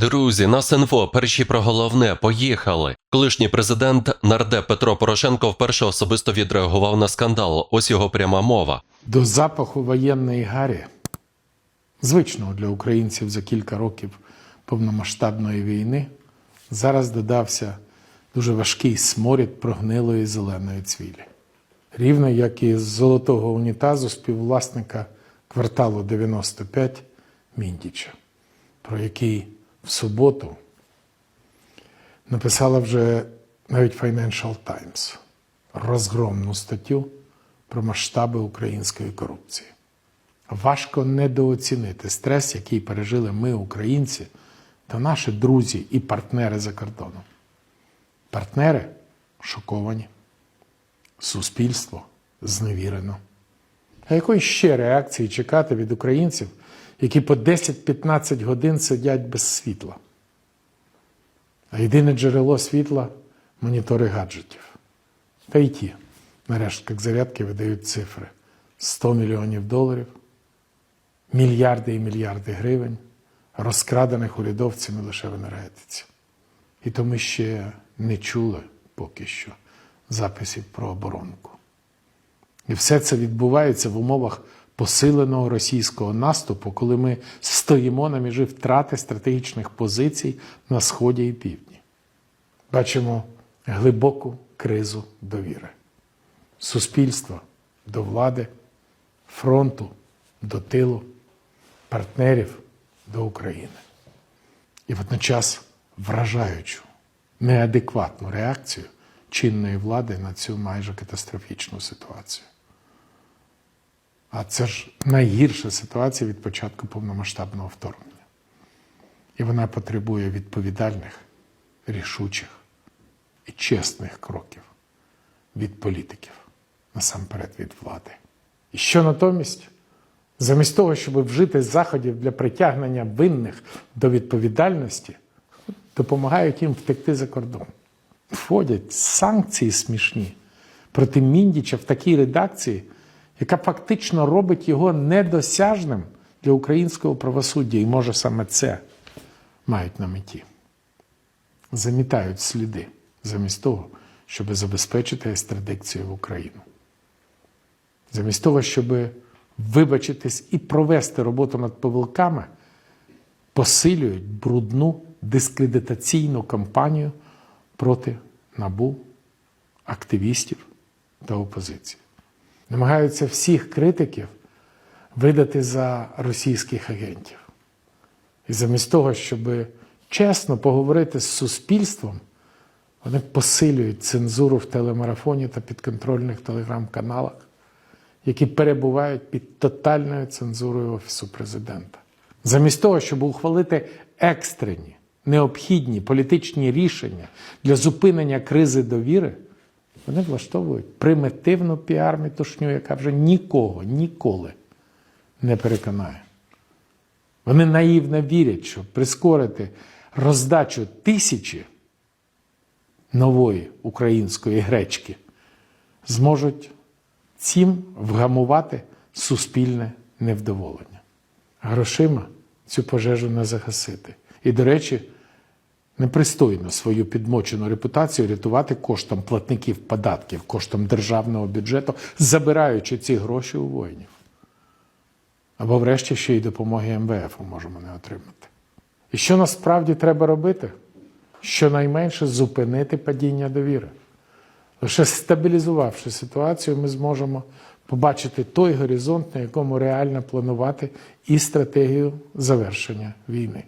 Друзі, нас інфо, перші про головне, поїхали. Колишній президент нардеп Петро Порошенко вперше особисто відреагував на скандал. Ось його пряма мова. До запаху воєнної гарі, звичного для українців за кілька років повномасштабної війни, зараз додався дуже важкий сморід прогнилої зеленої цвілі. Рівно як і з золотого унітазу співвласника кварталу 95 Міндіча, про який в суботу написала вже навіть Financial Times розгромну статтю про масштаби української корупції. Важко недооцінити стрес, який пережили ми, українці, та наші друзі і партнери за кордоном. Партнери шоковані, суспільство зневірено. А якої ще реакції чекати від українців, які по 10-15 годин сидять без світла? А єдине джерело світла монітори гаджетів. Та й ті, на рештках зарядки видають цифри: 100 мільйонів доларів, мільярди і мільярди гривень, розкрадених урядовцями лише в енергетиці. І то ми ще не чули поки що записів про оборонку. І все це відбувається в умовах посиленого російського наступу, коли ми стоїмо на межі втрати стратегічних позицій на Сході і Півдні. Бачимо глибоку кризу довіри суспільства до влади, фронту до тилу, партнерів до України. І водночас вражаючу, неадекватну реакцію чинної влади на цю майже катастрофічну ситуацію. А це ж найгірша ситуація від початку повномасштабного вторгнення. І вона потребує відповідальних, рішучих і чесних кроків від політиків, насамперед від влади. І що натомість? Замість того, щоб вжити заходів для притягнення винних до відповідальності, допомагають їм втекти за кордон. Вводять санкції смішні проти Міндіча в такій редакції, яка фактично робить його недосяжним для українського правосуддя. І може саме це мають на меті. Замітають сліди замість того, щоб забезпечити екстрадикцію в Україну. Замість того, щоб вибачитись і провести роботу над помилками, посилюють брудну дискредитаційну кампанію проти набу, активістів та опозиції. Намагаються всіх критиків видати за російських агентів. І замість того, щоб чесно поговорити з суспільством, вони посилюють цензуру в телемарафоні та підконтрольних телеграм-каналах, які перебувають під тотальною цензурою Офісу президента. Замість того, щоб ухвалити екстрені, необхідні політичні рішення для зупинення кризи довіри, вони влаштовують примітивну піар-мітушню, яка вже нікого ніколи не переконає. Вони наївно вірять, що прискорити роздачу тисячі нової української гречки зможуть цим вгамувати суспільне невдоволення. Грошима цю пожежу не загасити. І, до речі, непристойно свою підмочену репутацію рятувати коштом платників податків, коштом державного бюджету, забираючи ці гроші у воїнів. Або, врешті, ще й допомоги МВФ можемо не отримати. І що насправді треба робити? Щонайменше зупинити падіння довіри. Лише стабілізувавши ситуацію, ми зможемо побачити той горизонт, на якому реально планувати і стратегію завершення війни.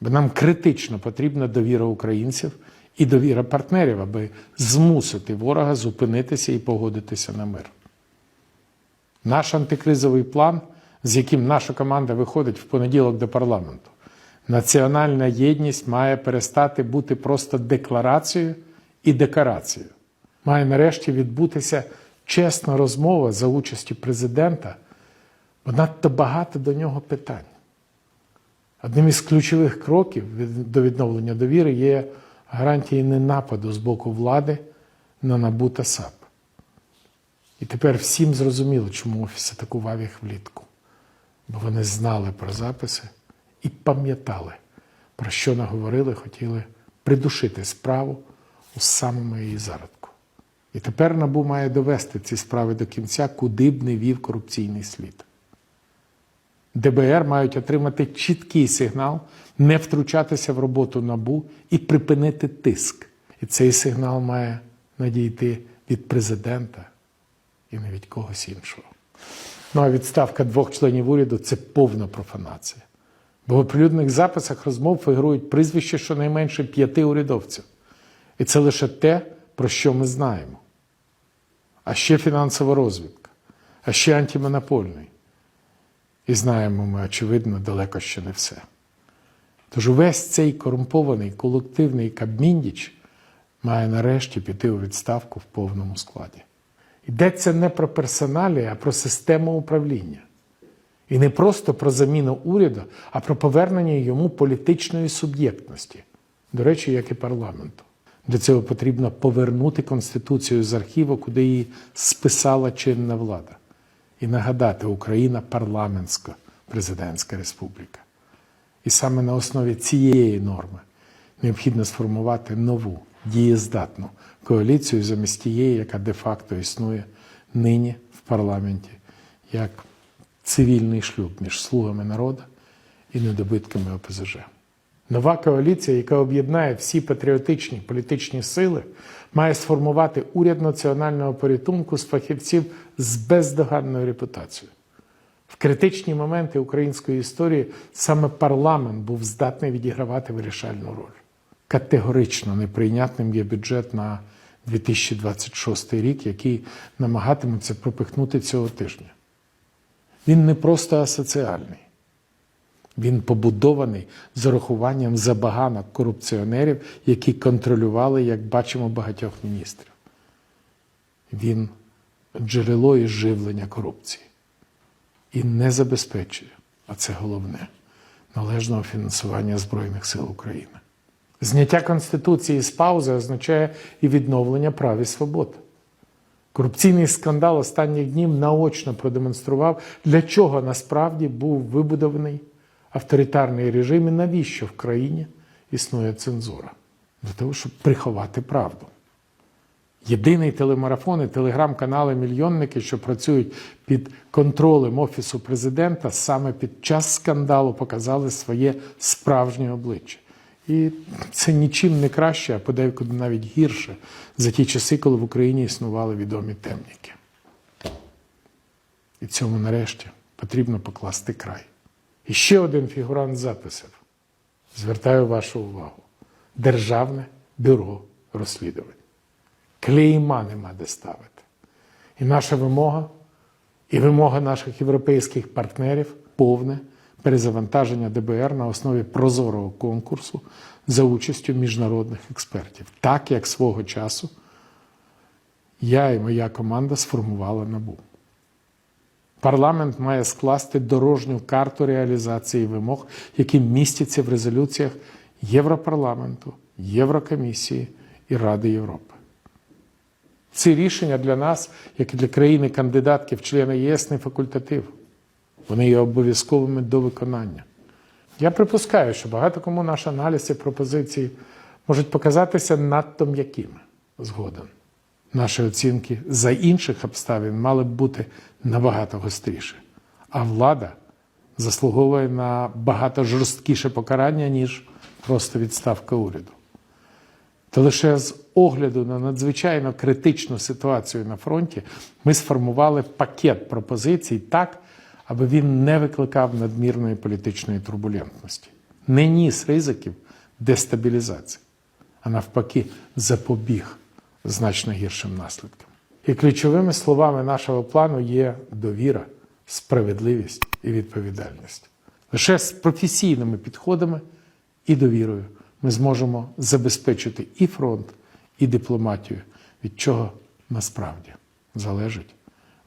Бо нам критично потрібна довіра українців і довіра партнерів, аби змусити ворога зупинитися і погодитися на мир. Наш антикризовий план, з яким наша команда виходить в понеділок до парламенту, національна єдність має перестати бути просто декларацією і декорацією. Має нарешті відбутися чесна розмова за участю президента, бо надто багато до нього питань. Одним із ключових кроків до відновлення довіри є гарантії ненападу з боку влади на НАБУ та САП. І тепер всім зрозуміло, чому офіс атакував їх влітку. Бо вони знали про записи і пам'ятали про що наговорили, хотіли придушити справу у самому її зародку. І тепер НАБУ має довести ці справи до кінця, куди б не вів корупційний слід. ДБР мають отримати чіткий сигнал не втручатися в роботу НАБУ і припинити тиск. І цей сигнал має надійти від президента і не від когось іншого. Ну а відставка двох членів уряду це повна профанація. Бо в оприлюднених записах розмов фігурують прізвища щонайменше п'яти урядовців. І це лише те, про що ми знаємо. А ще фінансова розвідка, а ще антимонопольний. І знаємо ми, очевидно, далеко ще не все. Тож увесь цей корумпований колективний Кабміндіч має нарешті піти у відставку в повному складі. Йдеться не про персоналі, а про систему управління. І не просто про заміну уряду, а про повернення йому політичної суб'єктності, до речі, як і парламенту. Для цього потрібно повернути Конституцію з архіву, куди її списала чинна влада, і нагадати, Україна парламентська президентська республіка. І саме на основі цієї норми необхідно сформувати нову дієздатну коаліцію замість тієї, яка де-факто існує нині в парламенті, як цивільний шлюб між слугами народу і недобитками ОПЗЖ. Нова коаліція, яка об'єднає всі патріотичні політичні сили, має сформувати уряд національного порятунку з фахівців з бездоганною репутацією. В критичні моменти української історії саме парламент був здатний відігравати вирішальну роль. Категорично неприйнятним є бюджет на 2026 рік, який намагатимуться пропихнути цього тижня. Він не просто асоціальний. Він побудований з урахуванням забаганок корупціонерів, які контролювали, як бачимо, багатьох міністрів. Він джерело і живлення корупції і не забезпечує, а це головне, належного фінансування Збройних сил України. Зняття Конституції з паузи означає і відновлення прав і свобод. Корупційний скандал останніх днів наочно продемонстрував, для чого насправді був вибудований авторитарний режим і навіщо в країні існує цензура. Для того, щоб приховати правду. Єдиний телемарафон і телеграм-канали-мільйонники, що працюють під контролем Офісу президента, саме під час скандалу показали своє справжнє обличчя. І це нічим не краще, а подекуди навіть гірше за ті часи, коли в Україні існували відомі темніки. І цьому нарешті потрібно покласти край. І ще один фігурант записів. Звертаю вашу увагу: Державне бюро розслідувань. Клейма нема де ставити. І наша вимога, і вимога наших європейських партнерів повне перезавантаження ДБР на основі прозорого конкурсу за участю міжнародних експертів, так як свого часу я і моя команда сформувала НАБУ. Парламент має скласти дорожню карту реалізації вимог, які містяться в резолюціях Європарламенту, Єврокомісії і Ради Європи. Ці рішення для нас, як і для країни-кандидатки в члени ЄС, не факультатив. Вони є обов'язковими до виконання. Я припускаю, що багато кому наш аналіз і пропозиції можуть показатися надто м'якими згодом. Наші оцінки за інших обставин мали б бути набагато гостріше. А влада заслуговує на багато жорсткіше покарання, ніж просто відставка уряду. То лише з огляду на надзвичайно критичну ситуацію на фронті ми сформували пакет пропозицій так, аби він не викликав надмірної політичної турбулентності, не ніс ризиків дестабілізації, а навпаки, запобіг значно гіршим наслідкам. І ключовими словами нашого плану є довіра, справедливість і відповідальність. Лише з професійними підходами і довірою ми зможемо забезпечити і фронт, і дипломатію, від чого насправді залежить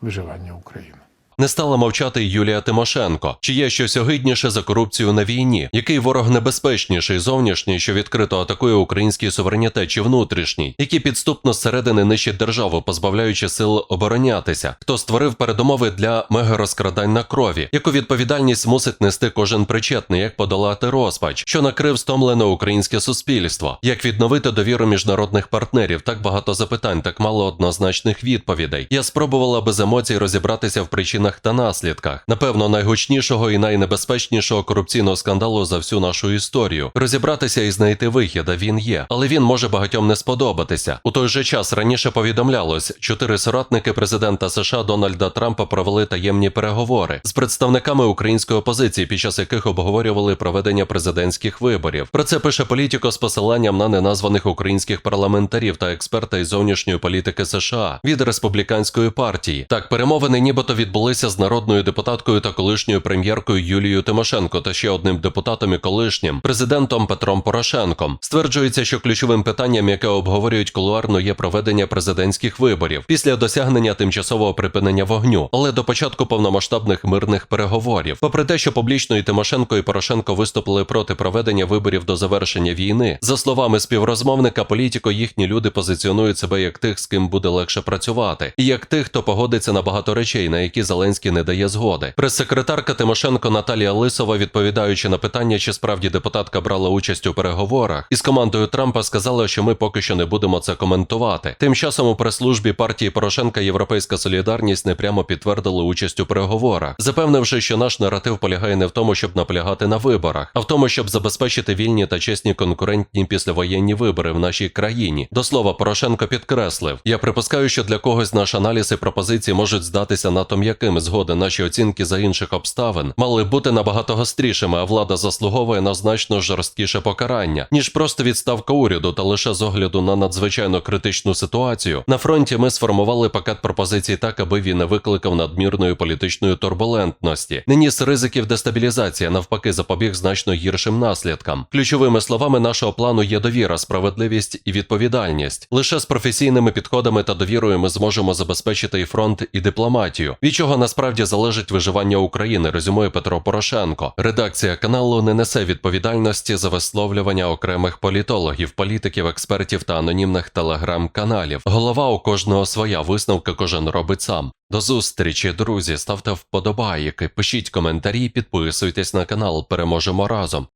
виживання України. Не стала мовчати Юлія Тимошенко. Чи є щось огидніше за корупцію на війні? Який ворог небезпечніший зовнішній, що відкрито атакує український суверенітет чи внутрішній, які підступно зсередини нищить державу, позбавляючи сил оборонятися? Хто створив передумови для мегарозкрадань на крові? Яку відповідальність мусить нести кожен причетний, як подолати розпач, що накрив стомлене українське суспільство? Як відновити довіру міжнародних партнерів? Так багато запитань, так мало однозначних відповідей. Я спробувала без емоцій розібратися в причинах та наслідках. Напевно, найгучнішого і найнебезпечнішого корупційного скандалу за всю нашу історію. Розібратися і знайти вихід, а він є. Але він може багатьом не сподобатися. У той же час раніше повідомлялось, чотири соратники президента США Дональда Трампа провели таємні переговори з представниками української опозиції, під час яких обговорювали проведення президентських виборів. Про це пише політико з посиланням на неназваних українських парламентарів та експерта із зовнішньої політики США від республіканської партії. Так, перемовини нібито відбулися з народною депутаткою та колишньою прем'єркою Юлією Тимошенко та ще одним депутатом і колишнім президентом Петром Порошенком. Стверджується, що ключовим питанням, яке обговорюють кулуарно, є проведення президентських виборів після досягнення тимчасового припинення вогню, але до початку повномасштабних мирних переговорів. Попри те, що публічно і Тимошенко і Порошенко виступили проти проведення виборів до завершення війни, за словами співрозмовника, політико їхні люди позиціонують себе як тих, з ким буде легше працювати, і як тих, хто погодиться на багато речей, на які Зеленський не дає згоди. Прес-секретарка Тимошенко Наталія Лисова, відповідаючи на питання, чи справді депутатка брала участь у переговорах, із командою Трампа сказала, що ми поки що не будемо це коментувати. Тим часом у прес-службі партії Порошенка Європейська Солідарність непрямо підтвердили участь у переговорах, запевнивши, що наш наратив полягає не в тому, щоб наполягати на виборах, а в тому, щоб забезпечити вільні та чесні конкурентні післявоєнні вибори в нашій країні. До слова, Порошенко підкреслив: я припускаю, що для когось наш аналіз і пропозиції можуть здатися надто м'якими. Згоден наші оцінки за інших обставин мали бути набагато гострішими, а влада заслуговує на значно жорсткіше покарання, ніж просто відставка уряду, та лише з огляду на надзвичайно критичну ситуацію. На фронті ми сформували пакет пропозицій так, аби він не викликав надмірної політичної турбулентності, не ніс ризиків дестабілізації, навпаки, запобіг значно гіршим наслідкам. Ключовими словами нашого плану є довіра, справедливість і відповідальність. Лише з професійними підходами та довірою ми зможемо забезпечити і фронт, і дипломатію, від чого насправді залежить виживання України, резюмує Петро Порошенко. Редакція каналу не несе відповідальності за висловлювання окремих політологів, політиків, експертів та анонімних телеграм-каналів. Голова у кожного своя висновка кожен робить сам. До зустрічі, друзі. Ставте вподобайки, пишіть коментарі, підписуйтесь на канал. Переможемо разом.